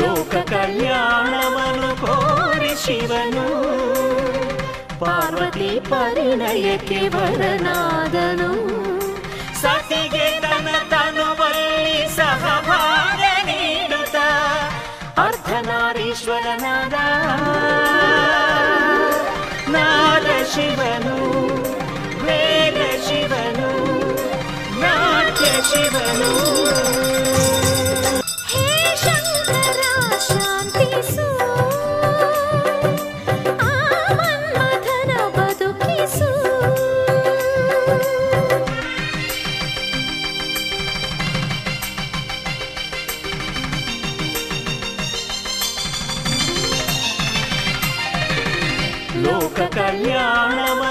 ಲೋಕ ಕಲ್ಯಾಣವನು ಕೋರಿ ಶಿವನು ಪಾರ್ವತಿ ಪರಿಣಯಕ್ಕೆ ವರನಾದನು ಸತಿಗೆ ತನ ತನುವಲ್ಲಿ ಸಹಭಾಗ ನೀಡುತ್ತ ಅರ್ಧನಾರೀಶ್ವರನಾದ ನಾದ ಶಿವನು ವೇದ ಶಿವನು ನಾಟ್ಯ ಶಿವನು లోక కళ్యాణమను